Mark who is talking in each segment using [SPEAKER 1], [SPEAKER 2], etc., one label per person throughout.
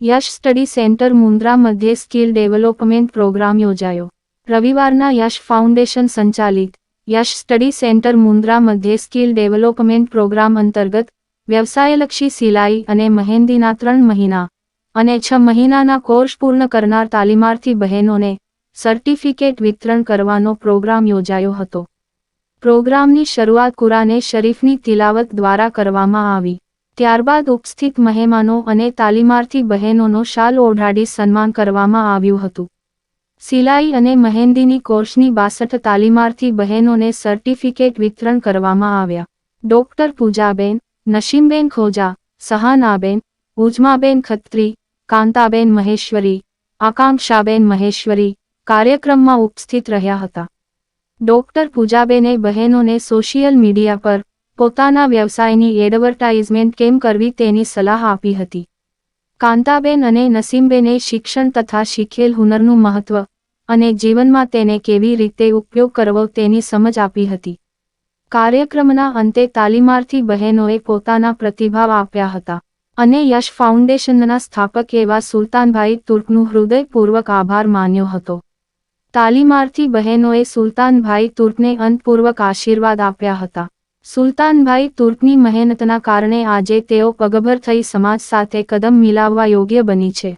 [SPEAKER 1] યશ study centre Mundra મધ્યે skill development programme યોજાયો. રવિવારના યશ ફાઉન્ડેશન સંચાલિત યશ સ્ટડી સેન્ટર મુન્દ્રા મધ્યે સ્કિલ ડેવલપમેન્ટ પ્રોગ્રામ અંતર્ગત વ્યવસાયલક્ષી સિલાઈ અને મહેંદીના ત્રણ મહિના અને છ મહિનાના કોર્સ પૂર્ણ કરનાર તાલીમાર્થી બહેનોને સર્ટિફિકેટ વિતરણ કરવાનો પ્રોગ્રામ યોજાયો હતો. પ્રોગ્રામની શરૂઆત કુરાને શરીફની તિલાવત દ્વારા કરવામાં આવી. ત્યારબાદ ઉપસ્થિત મહેમાનો અને તાલીમાર્થી બહેનોનો શાલ ઓઢાડી સન્માન કરવામાં આવ્યું હતું. સિલાઈ અને મહેંદીની કોર્સની બાસઠ તાલીમાર્થી બહેનોને સર્ટિફિકેટ વિતરણ કરવામાં આવ્યા. ડોક્ટર પૂજાબેન નસીમબેન ખોજા, સહાનાબેન, ઉજમાબેન ખત્રી, કાંતાબેન મહેશ્વરી, આકાંક્ષાબેન મહેશ્વરી કાર્યક્રમમાં ઉપસ્થિત રહ્યા હતા. ડોક્ટર પૂજાબેને બહેનોને સોશિયલ મીડિયા પર પોતાના વ્યવસાયની એડવર્ટાઇઝમેન્ટ કેમ કરવી તેની સલાહ આપી હતી. કાંતાબેન અને નસીમબેને શિક્ષણ તથા શીખેલ હુનરનું મહત્વ અને જીવનમાં તેને કેવી રીતે ઉપયોગ કરવો તેની સમજ આપી હતી. કાર્યક્રમના અંતે તાલીમાર્થી બહેનોએ પોતાના પ્રતિભાવ આપ્યા હતા અને યશ ફાઉન્ડેશનના સ્થાપક એવા સુલતાનભાઈ તુર્કનું હૃદયપૂર્વક આભાર માન્યો હતો. તાલીમાર્થી બહેનોએ સુલતાનભાઈ તુર્કને અંતપૂર્વક આશીર્વાદ આપ્યા હતા. સુલતાનભાઈ તુર્કની મહેનતના કારણે આજે તેઓ પગભર થઈ સમાજ સાથે કદમ મિલાવવા યોગ્ય બની છે.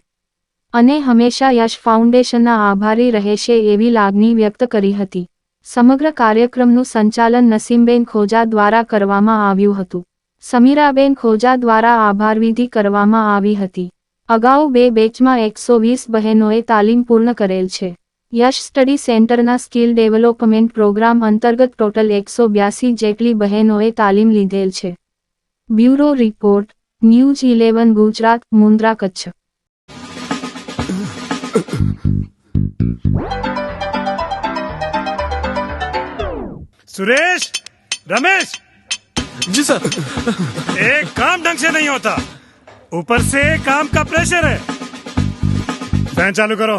[SPEAKER 1] અને હંમેશા યશ ફાઉન્ડેશનના આભારી રહેશે એવી લાગણી વ્યક્ત કરી હતી. સમગ્ર કાર્યક્રમનું સંચાલન નસીમબેન ખોજા દ્વારા કરવામાં આવ્યું હતું. સમીરાબેન ખોજા દ્વારા આભારવિધિ કરવામાં આવી હતી. અગાઉ બે બેચમાં એકસો વીસ બહેનોએ તાલીમ પૂર્ણ કરેલ છે. યશ સ્ટડી સેન્ટરના સ્કિલ ડેવલપમેન્ટ પ્રોગ્રામ અંતર્ગત ટોટલ એકસો બ્યાસી જેટલી બહેનોએ તાલીમ લીધેલ છે bureau report news eleven Gujarat Mundra Kutch
[SPEAKER 2] Suresh Ramesh
[SPEAKER 3] ji sir
[SPEAKER 2] एक काम ढंग से नहीं होता ऊपर से काम का प्रेशर है फैन चालू करो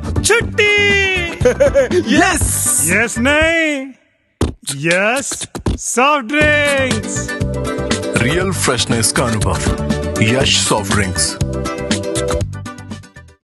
[SPEAKER 2] छुट्टी
[SPEAKER 3] यस
[SPEAKER 2] यस नहीं yes soft drinks
[SPEAKER 4] real freshness का अनुभव यश सॉफ्ट ड्रिंक्स